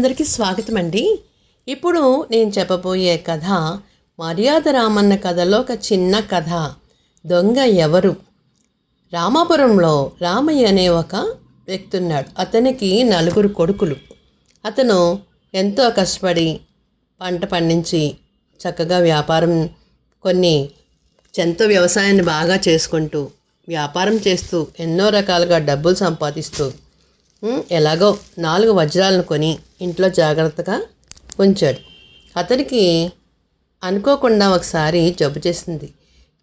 అందరికీ స్వాగతం అండి ఇప్పుడు నేను చెప్పబోయే కథ మర్యాద రామన్న కథలో ఒక చిన్న కథ. దొంగ ఎవరు? రామాపురంలో రామయ్య అనే ఒక వ్యక్తి ఉన్నాడు అతనికి నలుగురు కొడుకులు. అతను ఎంతో కష్టపడి పంట పండించి చక్కగా వ్యాపారం కొన్ని ఎంతో వ్యవసాయాన్ని బాగా చేసుకుంటూ వ్యాపారం చేస్తూ ఎన్నో రకాలుగా డబ్బులు సంపాదిస్తూ ఎలాగో నాలుగు వజ్రాలను కొని ఇంట్లో జాగ్రత్తగా ఉంచాడు. అతనికి అనుకోకుండా ఒకసారి జబ్బు చేసింది.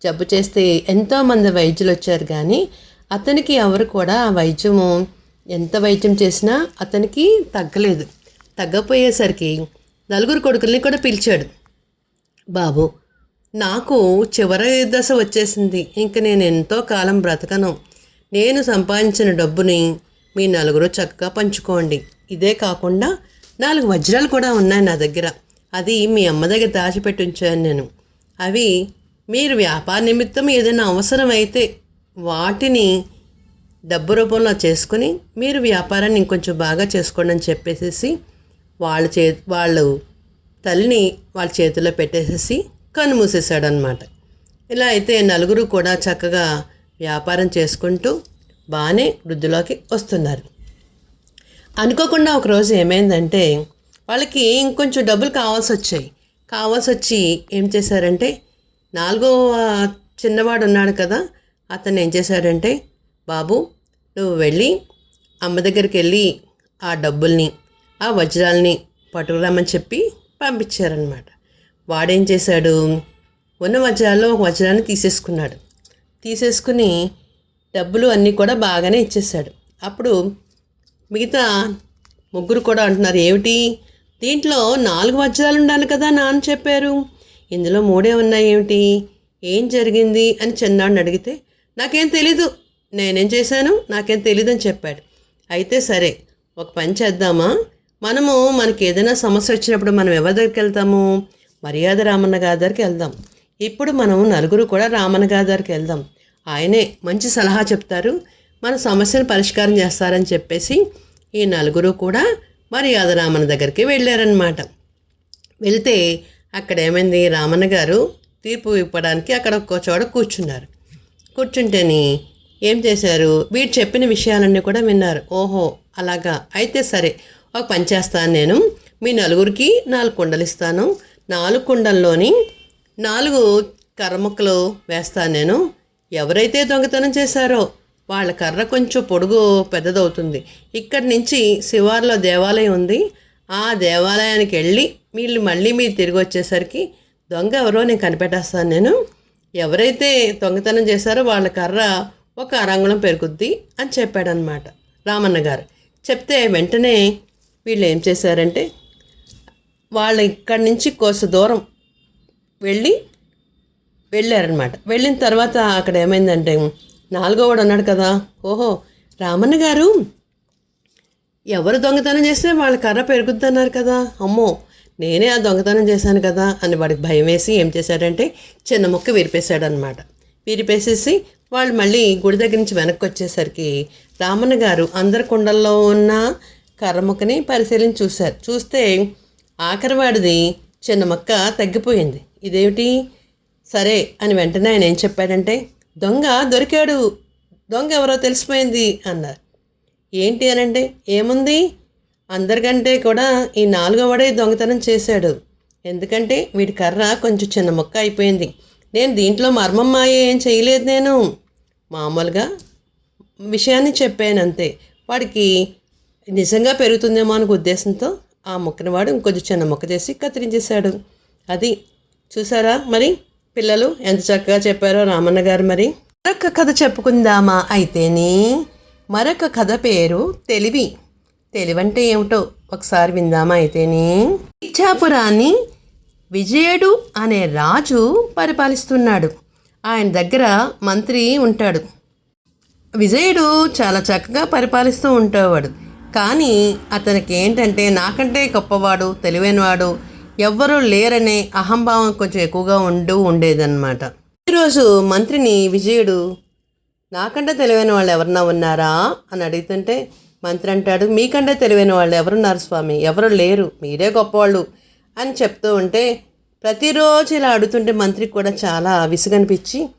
జబ్బు చేస్తే ఎంతోమంది వైద్యులు వచ్చారు కానీ అతనికి ఎవరు కూడా ఆ వైద్యము ఎంత వైద్యం చేసినా అతనికి తగ్గలేదు. తగ్గపోయేసరికి నలుగురు కొడుకుల్ని కూడా పిలిచాడు. బాబు నాకు చివరి దశ వచ్చేసింది. ఇంక నేను ఎంతో కాలం బ్రతకను. నేను సంపాదించిన డబ్బుని మీ నలుగురు చక్కగా పంచుకోండి. ఇదే కాకుండా నాలుగు వజ్రాలు కూడా ఉన్నాయి నా దగ్గర. అది మీ అమ్మ దగ్గర దాచిపెట్టి ఉంచాను నేను. అవి మీరు వ్యాపార నిమిత్తం ఏదైనా అవసరం అయితే వాటిని డబ్బు రూపంలో చేసుకుని మీరు వ్యాపారాన్ని ఇంకొంచెం బాగా చేసుకోండి అని చెప్పేసేసి వాళ్ళ చే వాళ్ళు తల్లిని వాళ్ళ చేతిలో పెట్టేసేసి కన్ను అనమాట ఇలా అయితే నలుగురు కూడా చక్కగా వ్యాపారం చేసుకుంటూ బాగానే వృద్ధిలోకి వస్తున్నారు. అనుకోకుండా ఒకరోజు ఏమైందంటే వాళ్ళకి ఇంకొంచెం డబ్బులు కావాల్సి వచ్చాయి కావాల్సి వచ్చి ఏం చేశారంటే నాలుగో చిన్నవాడు ఉన్నాడు కదా అతను ఏం చేశాడంటే బాబు నువ్వు వెళ్ళి అమ్మ దగ్గరికి వెళ్ళి ఆ డబ్బుల్ని ఆ వజ్రాల్ని పట్టుకురామని చెప్పి పంపించారనమాట వాడేం చేశాడు? ఉన్న వజ్రాల్లో ఒక వజ్రాన్ని తీసేసుకున్నాడు. తీసేసుకుని డబ్బులు అన్నీ కూడా బాగానే ఇచ్చేసాడు అప్పుడు మిగతా ముగ్గురు కూడా అంటున్నారు ఏమిటి? దీంట్లో నాలుగు వజ్రాలు ఉండాలి కదా నాన్న చెప్పారు. ఇందులో మూడే ఉన్నాయి ఏమిటి? ఏం జరిగింది? అని చిన్నాడిని అడిగితే నాకేం తెలీదు. నేనేం చేశాను? నాకేం తెలీదు అని చెప్పాడు. అయితే సరే ఒక పని చేద్దామా? మనము మనకి ఏదైనా సమస్య వచ్చినప్పుడు మనం ఎవరి దగ్గరికి వెళ్తాము? మర్యాద రామన్న గారి దగ్గరికి వెళ్దాం. ఇప్పుడు మనం నలుగురు కూడా రామన్న గారి దగ్గరికి వెళ్దాం. ఆయనే మంచి సలహా చెప్తారు. మన సమస్యను పరిష్కారం చేస్తారని చెప్పేసి ఈ నలుగురు కూడా మర్యాద రామన్న దగ్గరికి వెళ్ళారనమాట వెళితే అక్కడ ఏమైంది? రామన్న గారు తీర్పు ఇవ్వడానికి అక్కడ ఒక్కో చోట కూర్చున్నారు. కూర్చుంటేని ఏం చేశారు? వీడు చెప్పిన విషయాలన్నీ కూడా విన్నారు. ఓహో అలాగా. అయితే సరే ఒక పని చేస్తాను నేను. మీ నలుగురికి నాలుగు కుండలు ఇస్తాను. నాలుగు కుండల్లోని నాలుగు కర్రముక్కలు వేస్తాను నేను. ఎవరైతే దొంగతనం చేశారో వాళ్ళ కర్ర కొంచెం పొడుగు పెద్దదవుతుంది. ఇక్కడి నుంచి శివార్లో దేవాలయం ఉంది. ఆ దేవాలయానికి వెళ్ళి వీళ్ళు మళ్ళీ మీరు తిరిగి వచ్చేసరికి దొంగ ఎవరో నేను కనిపెట్టేస్తాను నేను. ఎవరైతే దొంగతనం చేశారో వాళ్ళ కర్ర ఒక అరంగుళం పెరుగుద్ది అని చెప్పాడనమాట రామన్న గారు. చెప్తే వెంటనే వీళ్ళు ఏం చేశారంటే వాళ్ళు ఇక్కడి నుంచి కోస దూరం వెళ్ళి వెళ్ళారనమాట. వెళ్ళిన తర్వాత అక్కడ ఏమైందంటే నాలుగోవాడు అన్నాడు కదా. ఓహో రామన్న గారు? ఎవరు దొంగతనం చేస్తే వాళ్ళ కర్ర పెరుగుద్దన్నారు కదా. అమ్మో నేనే ఆ దొంగతనం చేశాను కదా అని వాడికి భయం వేసి ఏం చేశాడంటే చిన్న ముక్క విరిపేశాడనమాట విరిపేసేసి వాళ్ళు మళ్ళీ గుడి దగ్గర నుంచి వెనక్కి వచ్చేసరికి రామన్న గారు అందరి కుండల్లో ఉన్న కర్ర ముక్కని పరిశీలించి చూశారు. చూస్తే ఆఖరివాడిది చిన్న మొక్క తగ్గిపోయింది. ఇదేమిటి? సరే అని వెంటనే ఆయన ఏం చెప్పాడంటే దొంగ దొరికాడు. దొంగ ఎవరో తెలిసిపోయింది అన్నారు. ఏంటి అని అంటే ఏముంది? అందరికంటే కూడా ఈ నాలుగో వాడే దొంగతనం చేశాడు. ఎందుకంటే వీడి కర్ర కొంచెం చిన్న మొక్క అయిపోయింది. నేను దీంట్లో మర్మం మాయ ఏం చేయలేదు నేను. మామూలుగా విషయాన్ని చెప్పాను అంతే వాడికి నిజంగా పెరుగుతుందేమో అనే ఉద్దేశంతో ఆ మొక్కని వాడు ఇంకొంచెం చిన్న మొక్క చేసి కత్తిరించేశాడు. అది చూసారా మరి? పిల్లలు ఎంత చక్కగా చెప్పారో రామన్న గారు మరి. మరొక కథ చెప్పుకుందామా అయితేని మరొక కథ పేరు తెలివి. తెలివంటే ఏమిటో ఒకసారి విందామా అయితేని. ఇచ్చాపురాన్ని విజయుడు అనే రాజు పరిపాలిస్తున్నాడు. ఆయన దగ్గర మంత్రి ఉంటాడు. విజయుడు చాలా చక్కగా పరిపాలిస్తూ ఉండేవాడు కానీ అతనికి ఏంటంటే నాకంటే గొప్పవాడు తెలివైనవాడు ఎవ్వరూ లేరనే అహంభావం కొంచెం ఎక్కువగా ఉంటూ ఉండేదన్నమాట. ఈరోజు మంత్రిని విజయుడు నాకంటే తెలివైన వాళ్ళు ఎవరన్నా ఉన్నారా? అని అడుగుతుంటే మంత్రి అంటాడు మీకంటే తెలివైన వాళ్ళు ఎవరున్నారు స్వామి? ఎవరు లేరు. మీరే గొప్పవాళ్ళు. అని చెప్తూ ఉంటే ప్రతిరోజు ఇలా అడుగుతుంటే మంత్రికి కూడా చాలా విసుగనిపించి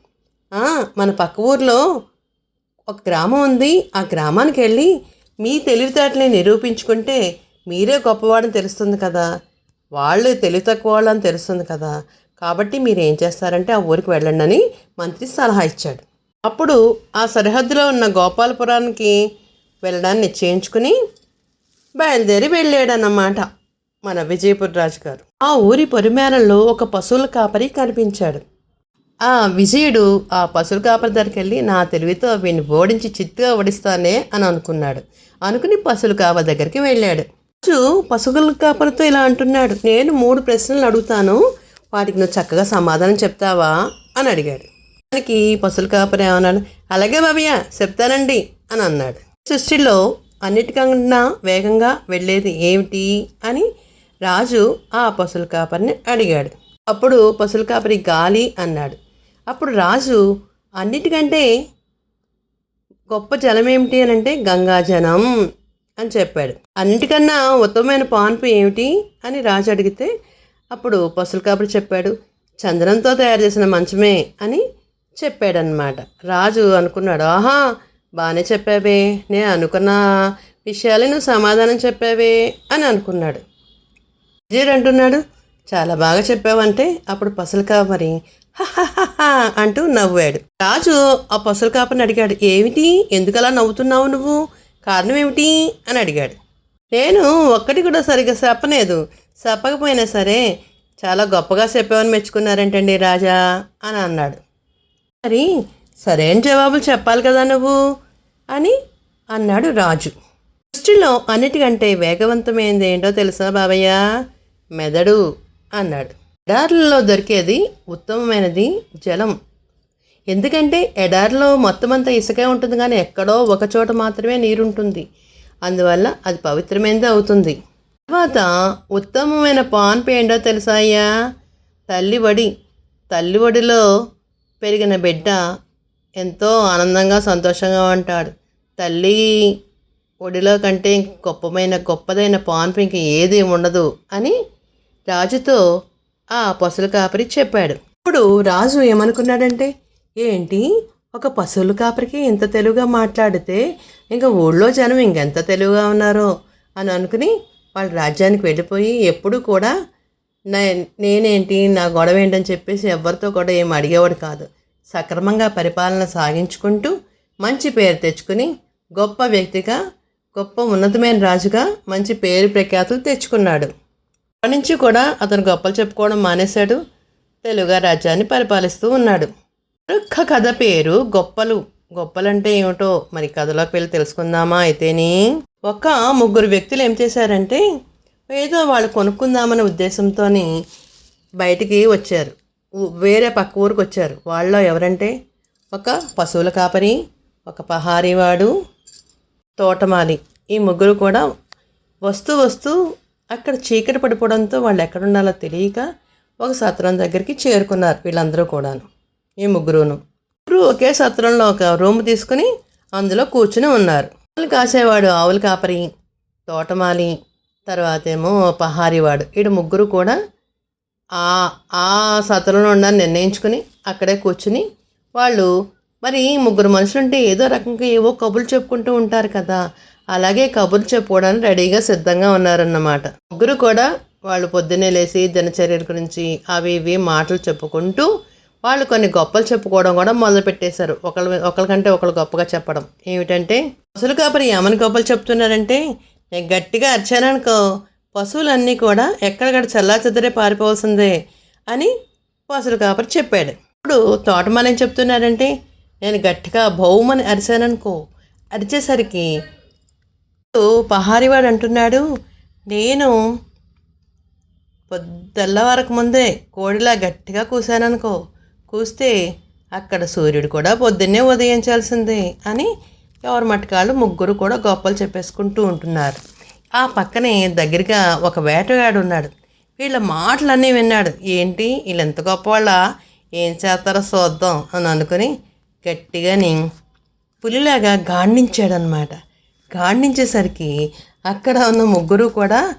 మన పక్క ఊర్లో ఒక గ్రామం ఉంది. ఆ గ్రామానికి వెళ్ళి మీ తెలివితేటలని నిరూపించుకుంటే మీరే గొప్పవాడని తెలుస్తుంది కదా. వాళ్ళు తెలివి తక్కువ వాళ్ళని తెలుస్తుంది కదా. కాబట్టి మీరు ఏం చేస్తారంటే ఆ ఊరికి వెళ్ళండి అని మంత్రి సలహా ఇచ్చాడు. అప్పుడు ఆ సరిహద్దులో ఉన్న గోపాలపురానికి వెళ్ళడాన్ని నిశ్చయించుకుని బయలుదేరి వెళ్ళాడన్నమాట మన విజయపుర రాజు గారు ఆ ఊరి పొరిమేరల్లో ఒక పశువుల కాపరి కనిపించాడు. ఆ విజయుడు ఆ పశువుల కాపరి దగ్గరికి వెళ్ళి నా తెలివితో వీడిని ఓడించి చిత్తుగా ఓడిస్తానే అని అనుకున్నాడు. అనుకుని పశువుల కాపరి దగ్గరికి వెళ్ళాడు. రాజు పశువుల కాపరితో ఇలా అంటున్నాడు. నేను మూడు ప్రశ్నలు అడుగుతాను. వాటికి నువ్వు చక్కగా సమాధానం చెప్తావా? అని అడిగాడు. దానికి పశువుల కాపరి ఏమన్నాడు? అలాగే బాబయ్య చెప్తానండి అని అన్నాడు. సృష్టిలో అన్నిటికన్నా వేగంగా వెళ్ళేది ఏమిటి అని రాజు ఆ పశువుల కాపరిని అడిగాడు. అప్పుడు పశువుల కాపరి గాలి అన్నాడు. అప్పుడు రాజు అన్నిటికంటే గొప్ప జలం ఏమిటి అని అంటే గంగాజలం. అని చెప్పాడు. అన్నిటికన్నా ఉత్తమమైన పాన్పు ఏమిటి? అని రాజు అడిగితే అప్పుడు పసులు కాపుడు చెప్పాడు. చందనంతో తయారు చేసిన మంచమే అని చెప్పాడనమాట రాజు అనుకున్నాడు. ఆహా బాగానే చెప్పావే. నేను అనుకున్న విషయాలే నువ్వు సమాధానం చెప్పావే అని అనుకున్నాడు. విజయుడు అంటున్నాడు. చాలా బాగా చెప్పావంటే అప్పుడు పసలు కాపరి. అంటూ నవ్వాడు. రాజు ఆ పసలు కాపరిని అడిగాడు. ఏమిటి? ఎందుకలా నవ్వుతున్నావు నువ్వు? కారణం ఏమిటి అని అడిగాడు. నేను ఒక్కటి కూడా సరిగ్గా చెప్పలేదు. చెప్పకపోయినా సరే చాలా గొప్పగా చెప్పావని మెచ్చుకున్నారంటండి రాజా అని అన్నాడు. మరి సరైన జవాబులు చెప్పాలి కదా నువ్వు అని అన్నాడు రాజు. దృష్టిలో అన్నిటికంటే వేగవంతమైనది ఏంటో తెలుసా బాబయ్య? మెదడు అన్నాడు. ఎడార్లలో దొరికేది ఉత్తమమైనది జలం. ఎందుకంటే ఎడారిలో మొత్తం అంతా ఇసుకే ఉంటుంది కానీ ఎక్కడో ఒక చోట మాత్రమే నీరు ఉంటుంది అందువల్ల అది పవిత్రమైనది అవుతుంది. తర్వాత ఉత్తమమైన పాన్పు ఏంటో తెలుసా అయ్యా? తల్లి తల్లి పెరిగిన బిడ్డ ఎంతో ఆనందంగా సంతోషంగా ఉంటాడు. తల్లి ఒడిలో కంటే గొప్పమైన గొప్పదైన పాన్పు ఇంక ఏది ఉండదు అని రాజుతో ఆ పసుల కాపరి చెప్పాడు. ఇప్పుడు రాజు ఏమనుకున్నాడంటే ఏంటి? ఒక పశువుల కాపరికి ఇంత తెలుగుగా మాట్లాడితే ఇంకా ఊళ్ళో జనం ఇంకెంత తెలుగుగా ఉన్నారో అని అనుకుని వాళ్ళ రాజ్యానికి వెళ్ళిపోయి ఎప్పుడు కూడా నే నేనేంటి నా గొడవ ఏంటని చెప్పేసి ఎవరితో కూడా ఏం అడిగేవాడు కాదు. సక్రమంగా పరిపాలన సాగించుకుంటూ మంచి పేరు తెచ్చుకుని గొప్ప వ్యక్తిగా గొప్ప ఉన్నతమైన రాజుగా మంచి పేరు ప్రఖ్యాతులు తెచ్చుకున్నాడు. అప్పటి నుంచి కూడా అతను గొప్పలు చెప్పుకోవడం మానేశాడు. తెలుగు రాజ్యాన్ని పరిపాలిస్తూ ఉన్నాడు. మరొక్క కథ పేరు గొప్పలు. గొప్పలంటే ఏమిటో మరి కథలోకి వెళ్ళి తెలుసుకుందామా అయితేని? ఒక ముగ్గురు వ్యక్తులు ఏం చేశారంటే ఏదో వాళ్ళు కొనుక్కుందామనే ఉద్దేశంతో బయటికి వచ్చారు. వేరే పక్క ఊరికి వచ్చారు. వాళ్ళలో ఎవరంటే ఒక పశువుల కాపరి ఒక పహారీవాడు తోటమాలి. ఈ ముగ్గురు కూడా వస్తూ వస్తూ అక్కడ చీకటి పడిపోవడంతో వాళ్ళు ఎక్కడ ఉండాలో తెలియక ఒక సత్రం దగ్గరికి చేరుకున్నారు వీళ్ళందరూ కూడాను. ఈ ముగ్గురును. ముగ్గురు ఒకే సత్రంలో ఒక రూమ్ తీసుకుని అందులో కూర్చుని ఉన్నారు. ఆవులు కాసేవాడు ఆవులు కాపరి తోటమాలి తర్వాత ఏమో పహారీవాడు. ఇటు ముగ్గురు కూడా ఆ ఆ సత్రంలో ఉండాలని నిర్ణయించుకుని అక్కడే కూర్చుని వాళ్ళు మరి ముగ్గురు మనుషులుంటే ఏదో రకంగా ఏవో కబుర్లు చెప్పుకుంటూ ఉంటారు కదా. అలాగే కబుర్లు చెప్పుకోవడానికి రెడీగా సిద్ధంగా ఉన్నారన్నమాట. ముగ్గురు కూడా వాళ్ళు పొద్దున్నే లేచి దినచర్యల గురించి అవి ఇవి మాటలు చెప్పుకుంటూ వాళ్ళు కొన్ని గొప్పలు చెప్పుకోవడం కూడా మొదలు పెట్టేశారు ఒకళ్ళ ఒకరికంటే ఒకళ్ళు గొప్పగా చెప్పడం. ఏమిటంటే పశువులు కాపరి ఏమని గొప్పలు చెప్తున్నారంటే నేను గట్టిగా అరిచాననుకో పశువులన్నీ కూడా ఎక్కడికక్కడ చల్లా చెదరే పారిపోవాల్సిందే అని పశువుల కాపరి చెప్పాడు. ఇప్పుడు తోటమాల ఏం చెప్తున్నారంటే నేను గట్టిగా భౌమని అరిచాననుకో అరిచేసరికి పహారీవాడు అంటున్నాడు నేను పొద్దెల్లవారకు ముందే కోడిలా గట్టిగా కూశాననుకో కూస్తే అక్కడ సూర్యుడు కూడా పొద్దున్నే ఉదయించాల్సిందే అని ఎవరి మట్టుకాళ్ళు ముగ్గురు కూడా గొప్పలు చెప్పేసుకుంటూ ఉంటున్నారు. ఆ పక్కనే దగ్గరగా ఒక వేటగాడు ఉన్నాడు. వీళ్ళ మాటలన్నీ విన్నాడు. ఏంటి? వీళ్ళు ఎంత గొప్పవాళ్ళ? ఏం చేస్తారో చూద్దాం అని అనుకుని గట్టిగాని పులిలాగా గాండించాడనమాట గాండించేసరికి అక్కడ ఉన్న ముగ్గురు కూడా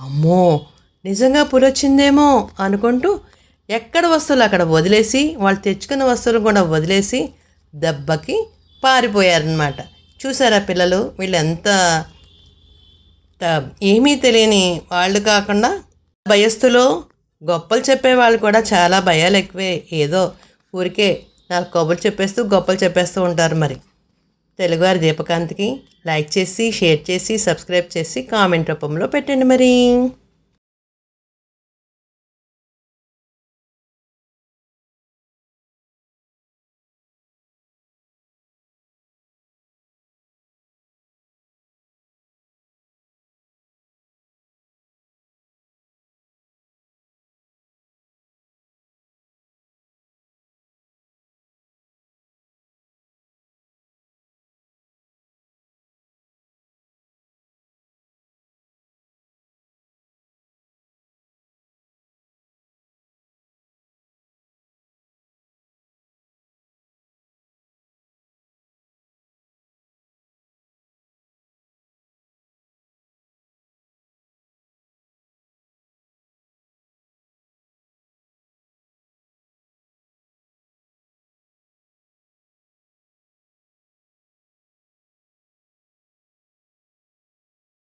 అమ్మో నిజంగా పులి వచ్చిందేమో అనుకుంటూ ఎక్కడ వస్తువులు అక్కడ వదిలేసి వాళ్ళు తెచ్చుకున్న వస్తువులు కూడా వదిలేసి దెబ్బకి పారిపోయారనమాట చూసారా పిల్లలు? వీళ్ళు ఎంత త- ఏమీ తెలియని వాళ్ళు కాకుండా భయస్థులో. గొప్పలు చెప్పే వాళ్ళు కూడా చాలా భయాలు ఎక్కువే. ఏదో ఊరికే నాకు కబుర్లు చెప్పేస్తూ గొప్పలు చెప్పేస్తూ ఉంటారు మరి. తెలుగువారి దీపకాంత్కి లైక్ చేసి షేర్ చేసి సబ్స్క్రైబ్ చేసి కామెంట్ రూపంలో పెట్టండి మరి.